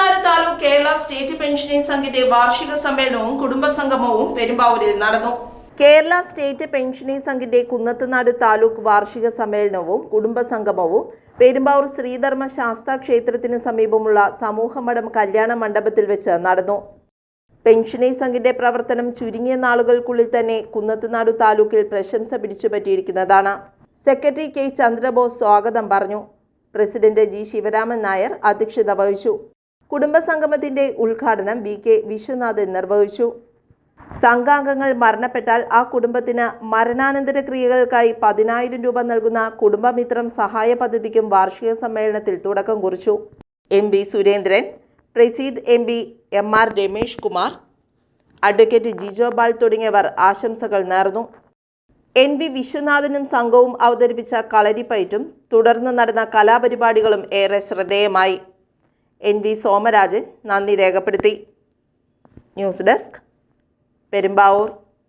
Kunnathunad taluk Kerala state pensioners സംഘിന്റെ വാർഷിക സമ്മേളനവും കുടുംബസംഗമവും പെരുമ്പാവൂരിൽ നടന്നു. കേരള സ്റ്റേറ്റ് പെൻഷനേഴ്സ് സംഘിന്റെ കുന്നത്തുനാട് താലൂക്ക് വാർഷിക സമ്മേളനവും കുടുംബസംഗമവും പെരുമ്പാവൂർ ശ്രീധർമ്മ ശാസ്താ ക്ഷേത്രത്തിന് സമീപമുള്ള സമൂഹമഠം കല്യാണ മണ്ഡപത്തിൽ വെച്ച് നടന്നു. പെൻഷനേഴ്സ് സംഘിന്റെ പ്രവർത്തനം ചുരുങ്ങിയ നാളുകൾക്കുള്ളിൽ തന്നെ കുന്നത്തുനാട് താലൂക്കിൽ പ്രശംസ പിടിച്ചുപറ്റിയിരിക്കുന്നതാണ് സെക്രട്ടറി കെ ചന്ദ്രബോസ് സ്വാഗതം പറഞ്ഞു. പ്രസിഡന്റ് ജി ശിവരാമൻ നായർ അധ്യക്ഷത വഹിച്ചു. കുടുംബസംഗമത്തിന്റെ ഉദ്ഘാടനം വി കെ വിശ്വനാഥൻ നിർവഹിച്ചു. സംഘാംഗങ്ങൾ മരണപ്പെട്ടാൽ ആ കുടുംബത്തിന് മരണാനന്തര ക്രിയകൾക്കായി പതിനായിരം രൂപ നൽകുന്ന കുടുംബമിത്രം സഹായ പദ്ധതിക്കും വാർഷിക സമ്മേളനത്തിൽ തുടക്കം കുറിച്ചു. M V Surendran Praseed M P M R Ramesh Kumar advocate Jijo Bal തുടങ്ങിയവർ ആശംസകൾ നേർന്നു. എൻ വി വിശ്വനാഥനും സംഘവും അവതരിപ്പിച്ച കളരിപ്പയറ്റും തുടർന്ന് നടന്ന കലാപരിപാടികളും ഏറെ ശ്രദ്ധേയമായി. എൻ വി സോമരാജൻ നന്ദി രേഖപ്പെടുത്തി. News desk Perumbavoor.